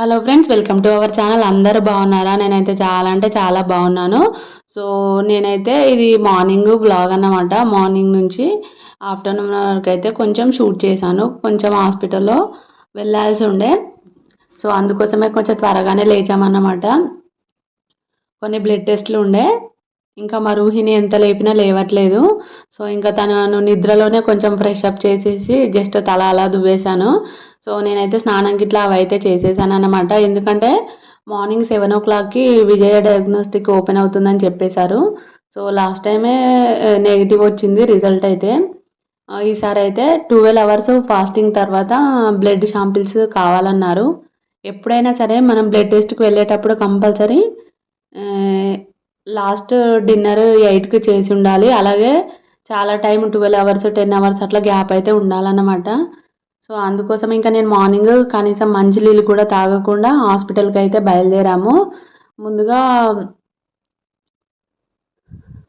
Hello friends welcome to our channel అందరూ బాగున్నారా? నేనైతే చాలా అంటే చాలా బాగున్నాను. సో నేనైతే ఇది మార్నింగ్ బ్లాగ్ అన్నమాట. మార్నింగ్ నుంచి ఆఫ్టర్నూన్ వరకు అయితే కొంచెం షూట్ చేశాను. కొంచెం హాస్పిటల్లో వెళ్ళాల్సి ఉండే. సో అందుకోసమే కొంచెం త్వరగానే లేచామన్నమాట. కొన్ని బ్లడ్ టెస్ట్లు ఉండే. ఇంకా మా రూహిణి ఎంత లేపినా లేవట్లేదు. సో ఇంకా తనను నిద్రలోనే కొంచెం ఫ్రెష్ అప్ చేసేసి జస్ట్ తల అలా దువ్వేశాను. సో నేనైతే స్నానం గిట్లా అవి అయితే చేసేసాను అనమాట ఎందుకంటే మార్నింగ్ సెవెన్ ఓ క్లాక్కి విజయ డయాగ్నోస్టిక్ ఓపెన్ అవుతుందని చెప్పేశారు. సో లాస్ట్ టైమే నెగిటివ్ వచ్చింది రిజల్ట్ అయితే. ఈసారి అయితే ట్వెల్వ్ అవర్స్ ఫాస్టింగ్ తర్వాత బ్లడ్ షాంపిల్స్ కావాలన్నారు. ఎప్పుడైనా సరే మనం బ్లడ్ టెస్ట్కి వెళ్ళేటప్పుడు కంపల్సరీ లాస్ట్ డిన్నర్ ఎయిట్కి చేసి ఉండాలి. అలాగే చాలా time twelve hours ten hours అట్లా గ్యాప్ అయితే ఉండాలన్నమాట. సో అందుకోసం ఇంకా నేను మార్నింగ్ కనీసం మంచి నీళ్ళు కూడా తాగకుండా హాస్పిటల్కి అయితే బయలుదేరాము. ముందుగా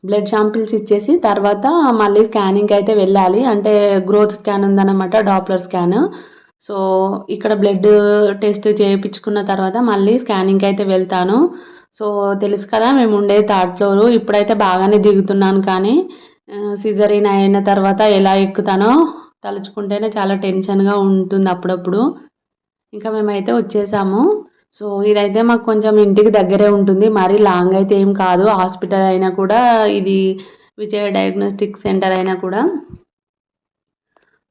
బ్లడ్ షాంపిల్స్ ఇచ్చేసి తర్వాత మళ్ళీ స్కానింగ్కి అయితే వెళ్ళాలి. అంటే గ్రోత్ స్కాన్ ఉందన్నమాట డాప్లర్ స్కాన్. సో ఇక్కడ బ్లడ్ టెస్ట్ చేయించుకున్న తర్వాత మళ్ళీ స్కానింగ్కి అయితే వెళ్తాను. సో తెలుసు కదా మేము ఉండేది థర్డ్ ఫ్లోరు. ఇప్పుడైతే బాగానే దిగుతున్నాను కానీ సిజరీన్ అయిన తర్వాత ఎలా ఎక్కుతానో తలుచుకుంటేనే చాలా టెన్షన్గా ఉంటుంది అప్పుడప్పుడు. ఇంకా మేమైతే వచ్చేసాము. సో ఇదైతే మాకు కొంచెం ఇంటికి దగ్గరే ఉంటుంది. మరీ లాంగ్ అయితే ఏం కాదు. హాస్పిటల్ అయినా కూడా ఇది విజయ డయాగ్నోస్టిక్ సెంటర్ అయినా కూడా.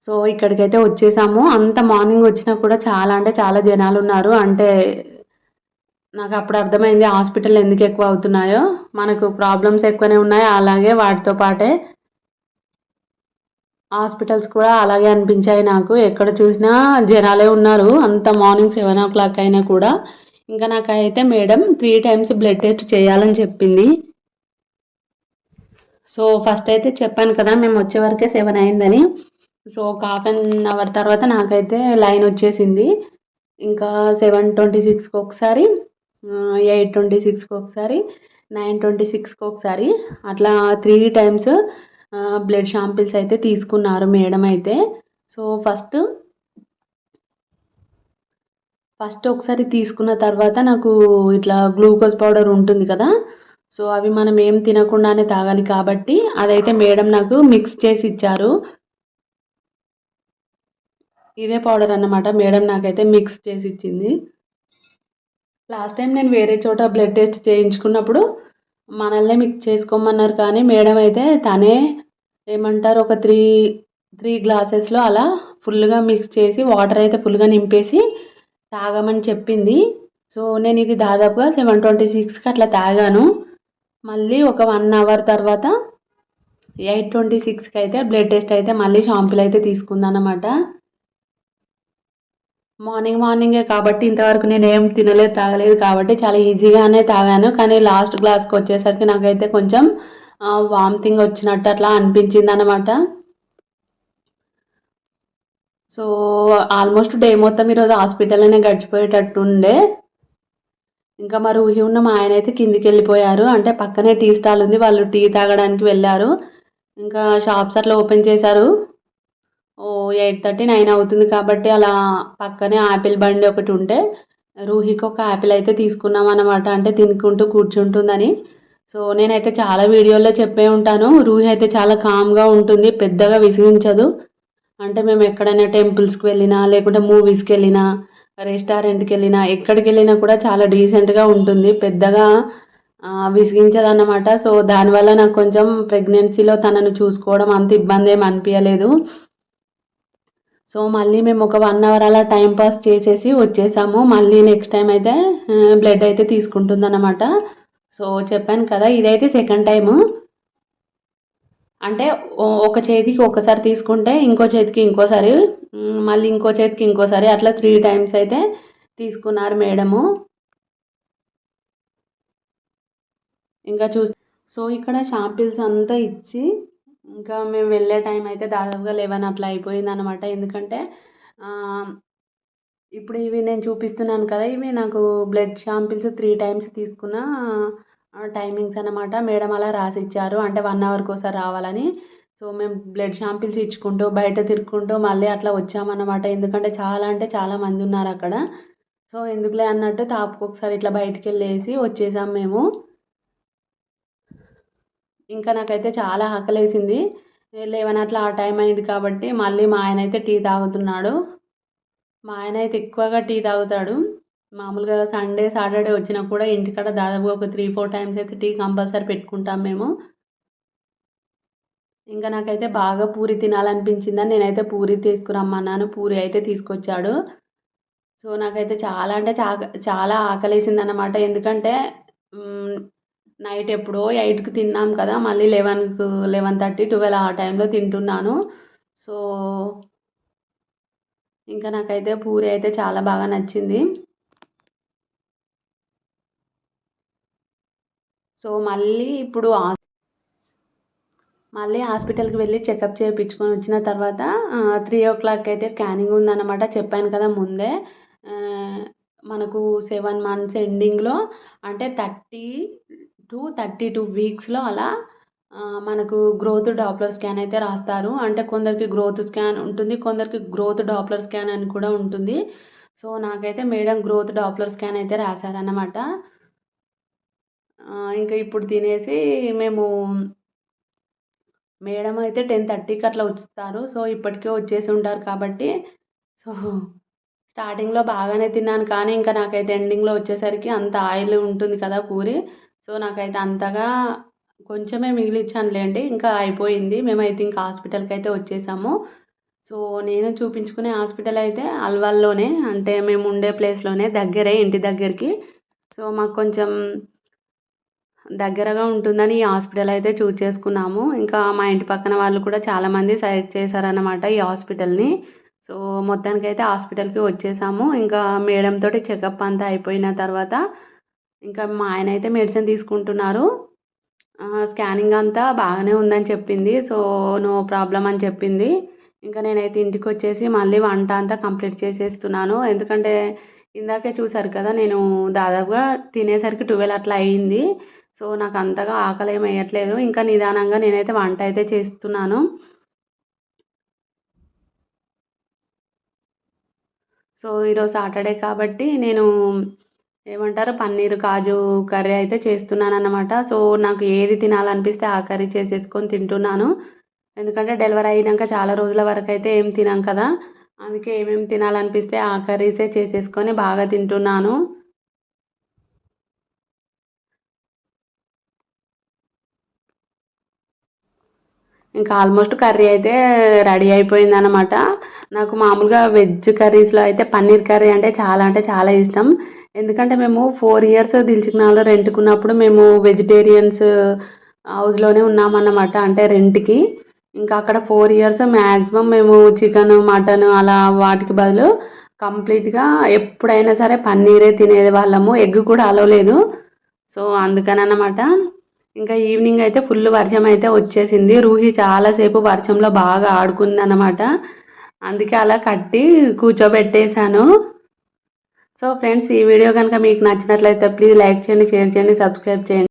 సో ఇక్కడికైతే వచ్చేసాము. అంత మార్నింగ్ వచ్చినా కూడా చాలా అంటే చాలా జనాలు ఉన్నారు. అంటే నాకు అప్పుడు అర్థమైంది హాస్పిటల్ ఎందుకు ఎక్కువ అవుతున్నాయో. మనకు ప్రాబ్లమ్స్ ఎక్కువనే ఉన్నాయి. అలాగే వాటితో పాటే హాస్పిటల్స్ కూడా అలాగే అనిపించాయి నాకు. ఎక్కడ చూసినా జనాలే ఉన్నారు. అంత మార్నింగ్ సెవెన్ ఓ క్లాక్ అయినా కూడా. ఇంకా నాకైతే madam three times blood test చేయాలని చెప్పింది. సో ఫస్ట్ అయితే చెప్పాను కదా మేము వచ్చే వరకే సెవెన్ అయిందని. సో ఒక హాఫ్ అన్ అవర్ తర్వాత నాకైతే లైన్ వచ్చేసింది. ఇంకా సెవెన్ ట్వంటీ సిక్స్కి ఒకసారి ఎయిట్ ట్వంటీ సిక్స్కి ఒకసారి నైన్ ట్వంటీ సిక్స్కి ఒకసారి అట్లా త్రీ టైమ్స్ బ్లడ్ షాంపిల్స్ అయితే తీసుకున్నారు మేడం అయితే. సో ఫస్ట్ ఫస్ట్ ఒకసారి తీసుకున్న తర్వాత నాకు ఇట్లా గ్లూకోజ్ పౌడర్ ఉంటుంది కదా. సో అవి మనం ఏం తినకుండానే తాగాలి కాబట్టి అదైతే మేడం నాకు మిక్స్ చేసి ఇచ్చారు. ఇదే పౌడర్ అన్నమాట. మేడం నాకైతే మిక్స్ చేసి ఇచ్చింది. లాస్ట్ టైం నేను వేరే చోట బ్లడ్ టెస్ట్ చేయించుకున్నప్పుడు మనల్నే మిక్స్ చేసుకోమన్నారు కానీ మేడం అయితే తనే ఏమంటారు ఒక త్రీ త్రీ గ్లాసెస్లో అలా ఫుల్గా మిక్స్ చేసి వాటర్ అయితే ఫుల్గా నింపేసి తాగమని చెప్పింది. సో నేను ఇది దాదాపుగా సెవెన్ ట్వంటీ సిక్స్కి అట్లా తాగాను. మళ్ళీ ఒక వన్ అవర్ తర్వాత ఎయిట్ ట్వంటీ సిక్స్కి అయితే బ్లడ్ టెస్ట్ అయితే మళ్ళీ షాంపులు అయితే తీసుకుందనమాట మార్నింగ్ మార్నింగే కాబట్టి ఇంతవరకు నేను ఏం తినలేదు తాగలేదు కాబట్టి చాలా ఈజీగానే తాగాను. కానీ లాస్ట్ గ్లాస్కి వచ్చేసరికి నాకైతే కొంచెం వామిటింగ్ వచ్చినట్టు అట్లా అనిపించింది అనమాట సో ఆల్మోస్ట్ డే మొత్తం ఈరోజు హాస్పిటల్లోనే గడిచిపోయేటట్టు ఉండే. ఇంకా మరి ఊహి ఉన్న మా ఆయన అయితే కిందికి వెళ్ళిపోయారు. అంటే పక్కనే టీ స్టాల్ ఉంది వాళ్ళు టీ తాగడానికి వెళ్ళారు. ఇంకా షాప్స్ అట్లా ఓపెన్ చేశారు. ఎయిట్ థర్టీ నైన్ అవుతుంది కాబట్టి అలా పక్కనే ఆపిల్ బండి ఒకటి ఉంటే రూహికి ఒక యాపిల్ అయితే తీసుకున్నాం అనమాట అంటే తినుకుంటూ కూర్చుంటుందని. సో నేనైతే చాలా వీడియోల్లో చెప్పే ఉంటాను. రూహి అయితే చాలా కామ్గా ఉంటుంది పెద్దగా విసిగించదు. అంటే మేము ఎక్కడైనా టెంపుల్స్కి వెళ్ళినా లేకుంటే మూవీస్కి వెళ్ళినా రెస్టారెంట్కి వెళ్ళినా ఎక్కడికి వెళ్ళినా కూడా చాలా డీసెంట్గా ఉంటుంది పెద్దగా విసిగించదన్నమాట. సో దానివల్ల నాకు కొంచెం ప్రెగ్నెన్సీలో తనను చూసుకోవడం అంత ఇబ్బంది ఏమి అనిపించలేదు సో మళ్ళీ మేము ఒక వన్ అవర్ అలా టైం పాస్ చేసేసి వచ్చేసాము. మళ్ళీ నెక్స్ట్ టైం అయితే బ్లడ్ అయితే తీసుకుంటుందన్నమాట. సో చెప్పాను కదా ఇదైతే సెకండ్ టైము అంటే ఒక చేతికి ఒకసారి తీసుకుంటే ఇంకో చేతికి ఇంకోసారి మళ్ళీ ఇంకో చేతికి ఇంకోసారి అట్లా త్రీ టైమ్స్ అయితే తీసుకున్నారు మేడము. ఇంకా చూ సో ఇక్కడ షాంపిల్స్ అంతా ఇచ్చి ఇంకా మేము వెళ్ళే టైం అయితే దాదాపుగా లెవెన్ అట్లా అయిపోయింది అనమాట ఎందుకంటే ఇప్పుడు ఇవి నేను చూపిస్తున్నాను కదా ఇవి నాకు బ్లడ్ షాంపిల్స్ త్రీ టైమ్స్ తీసుకున్న టైమింగ్స్ అనమాట మేడం అలా రాసి ఇచ్చారు అంటే వన్ అవర్కి ఒకసారి రావాలని. సో మేము బ్లడ్ షాంపిల్స్ ఇచ్చుకుంటూ బయట తిరుక్కుంటూ మళ్ళీ అట్లా వచ్చామన్నమాట. ఎందుకంటే చాలా అంటే చాలా మంది ఉన్నారు అక్కడ. సో ఎందుకులే అన్నట్టు తాపుకు ఒకసారి ఇట్లా బయటికి వెళ్ళేసి వచ్చేసాం మేము. ఇంకా నాకైతే చాలా ఆకలేసింది. లెవెన్ అట్లా ఆ టైం అయింది కాబట్టి మళ్ళీ మా ఆయన అయితే టీ తాగుతున్నాడు. మా ఆయన అయితే ఎక్కువగా టీ తాగుతాడు. మామూలుగా సండే సాటర్డే వచ్చినా కూడా ఇంటికాడ దాదాపుగా ఒక త్రీ ఫోర్ టైమ్స్ అయితే టీ కంపల్సరీ పెట్టుకుంటాం మేము. ఇంకా నాకైతే బాగా పూరి తినాలనిపించిందని నేనైతే పూరి తీసుకురమ్మన్నాను. పూరి అయితే తీసుకొచ్చాడు. సో నాకైతే చాలా అంటే చాలా చాలా ఆకలేసింది అనమాట ఎందుకంటే నైట్ ఎప్పుడో ఎయిట్కి తిన్నాం కదా మళ్ళీ లెవెన్కు లెవెన్ థర్టీ ట్వెల్వ్ ఆ టైంలో తింటున్నాను. సో ఇంకా నాకైతే పూరి అయితే చాలా బాగా నచ్చింది. సో మళ్ళీ ఇప్పుడు మళ్ళీ హాస్పిటల్కి వెళ్ళి చెకప్ చేయించుకొని వచ్చిన తర్వాత త్రీ ఓ క్లాక్ అయితే స్కానింగ్ ఉందన్నమాట. చెప్పాను కదా ముందే. మనకు సెవెన్ మంత్స్ ఎండింగ్లో అంటే థర్టీ టు థర్టీ టూ వీక్స్లో అలా మనకు గ్రోత్ డాప్లర్ స్కాన్ అయితే రాస్తారు. అంటే కొందరికి గ్రోత్ స్కాన్ ఉంటుంది కొందరికి గ్రోత్ డాప్లర్ స్కాన్ అని కూడా ఉంటుంది. సో నాకైతే మేడం గ్రోత్ డాప్లర్ స్కాన్ అయితే రాశారన్నమాట. ఇంకా ఇప్పుడు తినేసి మేము మేడం అయితే టెన్ థర్టీకి అట్లా వస్తారు సో ఇప్పటికే వచ్చేసి ఉంటారు కాబట్టి సో స్టార్టింగ్లో బాగానే తిన్నాను. కానీ ఇంకా నాకైతే ఎండింగ్లో వచ్చేసరికి అంత ఆయిల్ ఉంటుంది కదా పూరి. సో నాకైతే అంతగా కొంచెమే మిగిలిచ్చానులేండి ఇంకా అయిపోయింది. మేమైతే ఇంకా హాస్పిటల్కి అయితే వచ్చేసాము. సో నేను చూపించుకునే హాస్పిటల్ అయితే అల్వాల్లోనే అంటే మేము ఉండే ప్లేస్లోనే దగ్గరే ఇంటి దగ్గరికి. సో మాకు కొంచెం దగ్గరగా ఉంటుందని ఈ హాస్పిటల్ అయితే చూజ్ చేసుకున్నాము ఇంకా మా ఇంటి పక్కన వాళ్ళు కూడా చాలామంది సజెస్ట్ చేశారనమాట ఈ హాస్పిటల్ని. సో మొత్తానికైతే హాస్పిటల్కి వచ్చేసాము. ఇంకా మేడం తోటి చెకప్ అంతా అయిపోయిన తర్వాత ఇంకా మా ఆయన అయితే మెడిసిన్ తీసుకుంటున్నారు. స్కానింగ్ అంతా బాగానే ఉందని చెప్పింది. సో నో ప్రాబ్లం అని చెప్పింది. ఇంకా నేనైతే ఇంటికి వచ్చేసి మళ్ళీ వంట అంతా కంప్లీట్ చేసేస్తున్నాను. ఎందుకంటే ఇందాకే చూసారు కదా నేను దాదాపుగా తినేసరికి ట్వెల్వ్ అట్లా అయ్యింది సో నాకు అంతగా ఆకలి ఏం వేయట్లేదు. ఇంకా నిదానంగా నేనైతే వంట అయితే చేస్తున్నాను. సో ఈరోజు సాటర్డే కాబట్టి నేను ఏమంటారు? పన్నీర్ కాజు కర్రీ అయితే చేస్తున్నాను అన్నమాట సో నాకు ఏది తినాలనిపిస్తే ఆ కర్రీ చేసేసుకొని తింటున్నాను. ఎందుకంటే డెలివరీ అయినాక చాలా రోజుల వరకు అయితే ఏం తినాం కదా. అందుకే ఏమేమి తినాలనిపిస్తే ఆ కర్రీసే చేసేసుకొని బాగా తింటున్నాను. ఇంకా ఆల్మోస్ట్ కర్రీ అయితే రెడీ అయిపోయింది అనమాట నాకు మామూలుగా వెజ్ కర్రీస్లో అయితే పన్నీర్ కర్రీ అంటే చాలా అంటే చాలా ఇష్టం. ఎందుకంటే మేము ఫోర్ ఇయర్స్ దిల్చుకున్నాలో రెంట్కున్నప్పుడు మేము వెజిటేరియన్స్ హౌస్లోనే uh, ఉన్నామన్నమాట అంటే రెంట్కి. ఇంకా అక్కడ ఫోర్ ఇయర్స్ మ్యాక్సిమం మేము చికెన్ మటన్ అలా వాటికి బదులు కంప్లీట్గా ఎప్పుడైనా సరే పన్నీరే తినేది వాళ్ళము. ఎగ్ కూడా అలవలేదు సో అందుకని అన్నమాట ఇంకా ఈవినింగ్ అయితే ఫుల్ వర్షం అయితే వచ్చేసింది. రూహి చాలాసేపు వర్షంలో బాగా ఆడుకుంది అన్నమాట అందుకే అలా కట్టి కూర్చోబెట్టేశాను. సో ఫ్రెండ్స్ ఈ వీడియో కనుక మీకు నచ్చినట్లయితే ప్లీజ్ లైక్ చేయండి షేర్ చేయండి సబ్స్క్రైబ్ చేయండి.